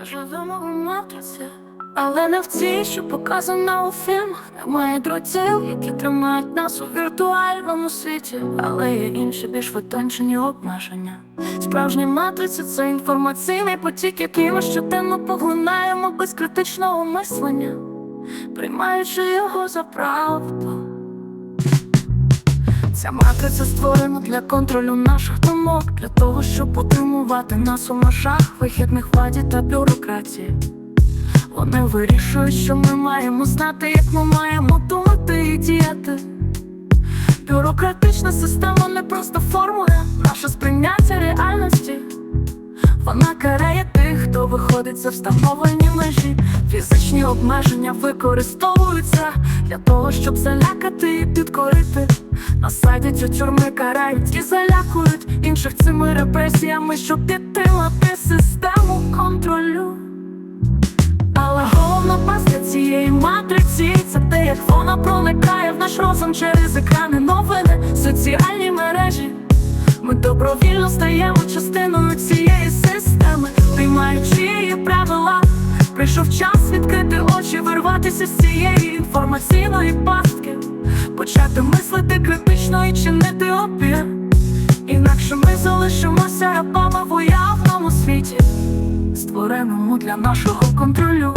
Ми живемо у матриці, але не в цій, що показана у фільмах. Немає дротів, які тримають нас у віртуальному світі, але є інші більш витончені обмеження. Справжня матриця це інформаційний потік, який ми щоденно поглинаємо без критичного мислення, приймаючи його за правду. Ця матриця створена для контролю наших думок, для того, щоб утримувати нас у межах вихідних владі та бюрократії. Вони вирішують, що ми маємо знати, як ми маємо думати і діяти. Бюрократична система не просто формує наше сприйняття реальності. Вона карає хто виходить за встановлені межі. Фізичні обмеження використовуються для того, щоб залякати і підкорити. Насадять у тюрми, карають і залякують інших цими репресіями, щоб підтримати систему контролю. Але головна пастка цієї матриці це те, як вона проникає в наш розум через екрани новини, соціальні мережі. Ми добровільно стаємо частиною цієї системи. Прийшов час відкрити очі, вирватися з цієї інформаційної пастки, почати мислити критично і чинити опір. Інакше ми залишимося рабами в уявному світі, створеному для нашого контролю.